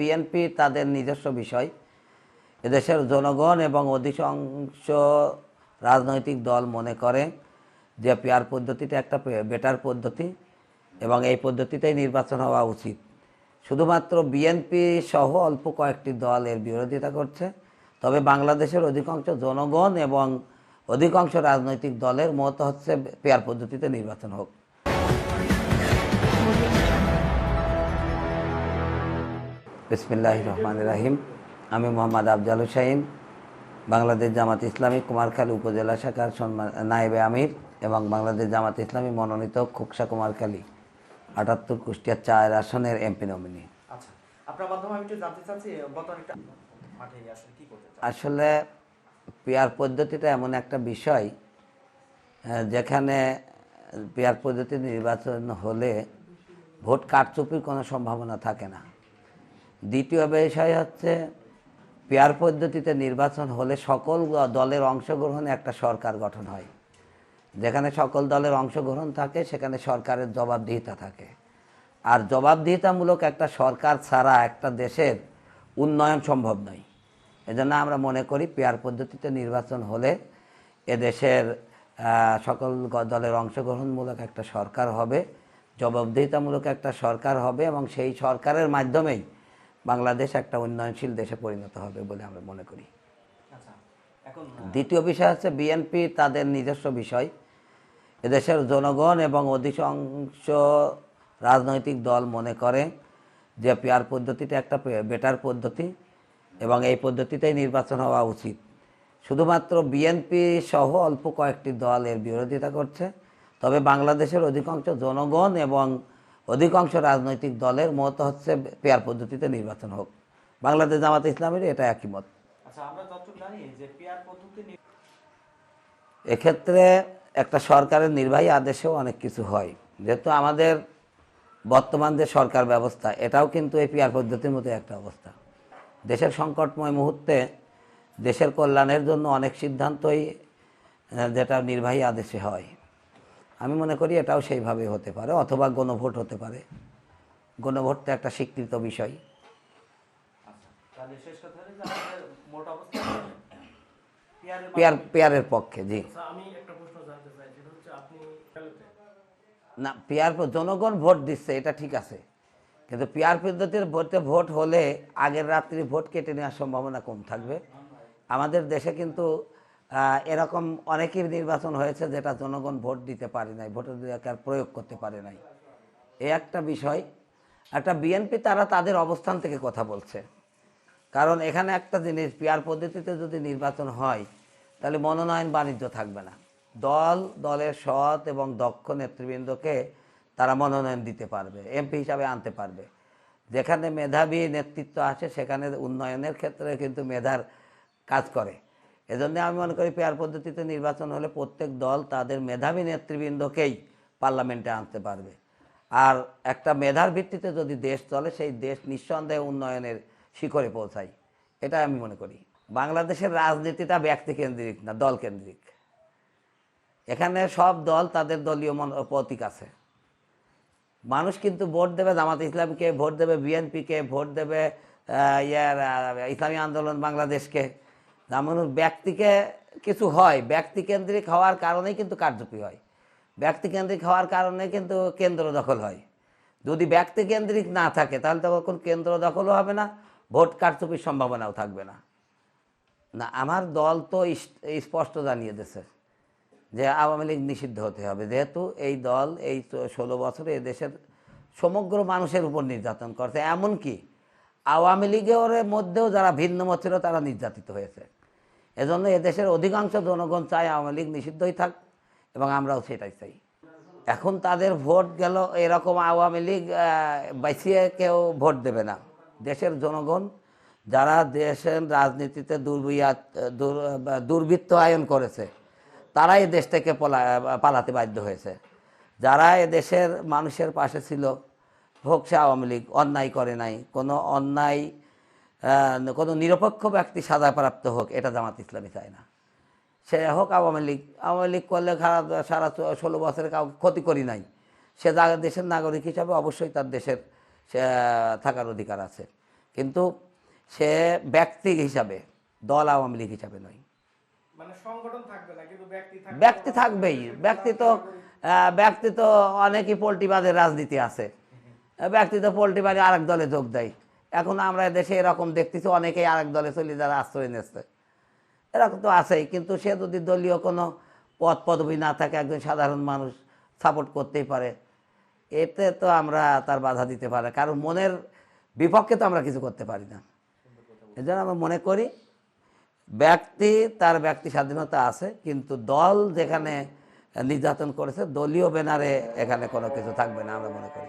BNP তাদের নিজস্ব বিষয়। এদেশের জনগণ এবং অধিকাংশ রাজনৈতিক দল মনে করে যে পেয়ার পদ্ধতিটা একটা বেটার পদ্ধতি এবং এই পদ্ধতিতেই নির্বাচন হওয়া উচিত। শুধুমাত্র বিএনপি সহ অল্প কয়েকটি দল এর বিরোধিতা করছে, তবে বাংলাদেশের অধিকাংশ জনগণ এবং অধিকাংশ রাজনৈতিক দলের মত হচ্ছে পেয়ার পদ্ধতিতে নির্বাচন হোক। বিসমিল্লাহ রহমান রাহিম। আমি মোহাম্মদ আফজাল হুসাইন বাংলাদেশ জামাত ইসলামী কুমারখালী উপজেলা শাখার সম্মান নায়েবে আমির এবং বাংলাদেশ জামাত ইসলামী মনোনীত খুকসা কুমারখালী আটাত্তর কুষ্টিয়া চার আসনের এমপি নমিনি। আচ্ছা আসলে পেয়ার পদ্ধতিটা এমন একটা বিষয় যেখানে পেয়ার পদ্ধতি নির্বাচন হলে ভোট কারচুপির কোনো সম্ভাবনা থাকে না। দ্বিতীয় বিষয় হচ্ছে, পেয়ার পদ্ধতিতে নির্বাচন হলে সকল দলের অংশগ্রহণে একটা সরকার গঠন হয়। যেখানে সকল দলের অংশগ্রহণ থাকে, সেখানে সরকারের জবাবদিহিতা থাকে। আর জবাবদিহিতামূলক একটা সরকার ছাড়া একটা দেশের উন্নয়ন সম্ভব নয়। এজন্য আমরা মনে করি, পেয়ার পদ্ধতিতে নির্বাচন হলে এদেশের সকল দলের অংশগ্রহণমূলক একটা সরকার হবে, জবাবদিহিতামূলক একটা সরকার হবে এবং সেই সরকারের মাধ্যমেই বাংলাদেশ একটা উন্নয়নশীল দেশে পরিণত হবে বলে আমরা মনে করি। আচ্ছা দ্বিতীয় বিষয় হচ্ছে বিএনপি তাদের নিজস্ব বিষয়। এদেশের জনগণ এবং অধিকাংশ রাজনৈতিক দল মনে করে যে পেয়ার পদ্ধতিটা একটা বেটার পদ্ধতি এবং এই পদ্ধতিতেই নির্বাচন হওয়া উচিত। শুধুমাত্র বিএনপি সহ অল্প কয়েকটি দল এর বিরোধিতা করছে তবে বাংলাদেশের অধিকাংশ জনগণ এবং অধিকাংশ রাজনৈতিক দলের মত হচ্ছে পেয়ার পদ্ধতিতে নির্বাচন হোক। বাংলাদেশ জামাত ইসলামের এটা একই মত। আচ্ছা এক্ষেত্রে একটা সরকারের নির্বাহী আদেশেও অনেক কিছু হয়। যেহেতু আমাদের বর্তমান যে সরকার ব্যবস্থা এটাও কিন্তু এই পিয়ার পদ্ধতির মতো একটা অবস্থা। দেশের সংকটময় মুহূর্তে দেশের কল্যাণের জন্য অনেক সিদ্ধান্তই যেটা নির্বাহী আদেশে হয়। আমি মনে করি এটাও সেইভাবে হতে পারে অথবা গণভোট হতে পারে। গণভোটটা একটা স্বীকৃত বিষয়। পেয়ার পেয়ারের পক্ষে জি। আচ্ছা, না পেয়ার জনগণ ভোট দিচ্ছে এটা ঠিক আছে। কিন্তু পেয়ার পদ্ধতির ভোটে ভোট হলে আগের রাত্রি ভোট কেটে নেওয়ার সম্ভাবনা কম থাকবে। আমাদের দেশে কিন্তু এরকম অনেকই নির্বাচন হয়েছে যেটা জনগণ ভোট দিতে পারে নাই, ভোটের ভোটাধিকার প্রয়োগ করতে পারে নাই। এ একটা বিষয়। একটা বিএনপি, তারা তাদের অবস্থান থেকে কথা বলছে। কারণ এখানে একটা জিনিস পিয়ার পদ্ধতিতে যদি নির্বাচন হয়, তাহলে মনোনয়ন বাণিজ্য থাকবে না। দল, দলের সৎ এবং দক্ষ নেতৃবৃন্দকে তারা মনোনয়ন দিতে পারবে, এমপি হিসাবে আনতে পারবে। যেখানে মেধাবী নেতৃত্ব আছে, সেখানে উন্নয়নের ক্ষেত্রে কিন্তু মেধার কাজ করে। এজন্য আমি মনে করি পেয়ার পদ্ধতিতে নির্বাচন হলে প্রত্যেক দল তাদের মেধাবী নেতৃবৃন্দকেই পার্লামেন্টে আনতে পারবে। আর একটা মেধার ভিত্তিতে যদি দেশ চলে, সেই দেশ নিঃসন্দেহে উন্নয়নের শিখরে পৌঁছায়। এটা আমি মনে করি। বাংলাদেশের রাজনীতিটা ব্যক্তিকেন্দ্রিক না দল কেন্দ্রিক এখানে সব দল তাদের দলীয় প্রতীক আছে। মানুষ কিন্তু ভোট দেবে জামাত ইসলামকে, ভোট দেবে বিএনপিকে, ভোট দেবে ইয়ার ইসলামী আন্দোলন বাংলাদেশকে। যেমন ব্যক্তিকে কিছু হয়, ব্যক্তিকেন্দ্রিক হওয়ার কারণেই কিন্তু কারচুপি হয়। ব্যক্তিকেন্দ্রিক হওয়ার কারণে কিন্তু কেন্দ্র দখল হয়। যদি ব্যক্তিকেন্দ্রিক না থাকে, তাহলে তখন কেন্দ্র দখলও হবে না, ভোট কারচুপির সম্ভাবনাও থাকবে না। না, আমার দল তো স্পষ্ট জানিয়ে দিয়েছে যে আওয়ামী লীগ নিষিদ্ধ হতে হবে। যেহেতু এই দল এই ষোলো বছরে এদেশের সমগ্র মানুষের উপর নির্যাতন করছে। এমনকি আওয়ামী লীগের মধ্যেও যারা ভিন্ন ছিল, তারা নির্যাতিত হয়েছে। এজন্য এদেশের অধিকাংশ জনগণ চায় আওয়ামী লীগ নিষিদ্ধই থাক, এবং আমরাও সেটাই চাই। এখন তাদের ভোট গেল, এরকম আওয়ামী লীগ বাঁচিয়ে কেউ ভোট দেবে না। দেশের জনগণ, যারা দেশের রাজনীতিতে দুর্বিয়া দুর্বৃত্ত আয়ন করেছে তারা এই দেশ থেকে পলা, পালাতে বাধ্য হয়েছে। যারা এ দেশের মানুষের পাশে ছিল, হোক সে আওয়ামী লীগ, অন্যায় করে নাই, কোনো অন্যায় কোনো নিরপেক্ষ ব্যক্তি সাজাপ্রাপ্ত হোক এটা জামাত ইসলামী চায় না। সে হোক আওয়ামী লীগ আওয়ামী লীগ করলে সারা ষোলো বছরে কাউকে ক্ষতি করি নাই। সে দেশের নাগরিক হিসাবে অবশ্যই তার দেশের সে থাকার অধিকার আছে। কিন্তু সে ব্যক্তি হিসাবে দল আওয়ামী লীগ হিসাবে নয়। মানে ব্যক্তি থাকবেই। ব্যক্তি তো ব্যক্তি তো অনেকই পোল্ট্রিবাদের রাজনীতি আছে। ব্যক্তি তো পোল্ট্রিবাদে আরেক দলে যোগ দেয়। এখন আমরা দেশে এরকম দেখতেছি, অনেকেই আরেক দলে চলে যারা আশ্রয় নিচ্ছে এরকম তো আছেই, কিন্তু সে যদি দলীয় কোনো পদ পদবি না থাকে, একজন সাধারণ মানুষ সাপোর্ট করতেই পারে। এতে তো আমরা তার বাধা দিতে পারে, কারণ মনের বিপক্ষে তো আমরা কিছু করতে পারি না। এই জন্য আমরা মনে করি, ব্যক্তি, তার ব্যক্তি স্বাধীনতা আছে, কিন্তু দল যেখানে নির্যাতন করেছে, দলীয় ব্যানারে এখানে কোনো কিছু থাকবে না, আমরা মনে করি।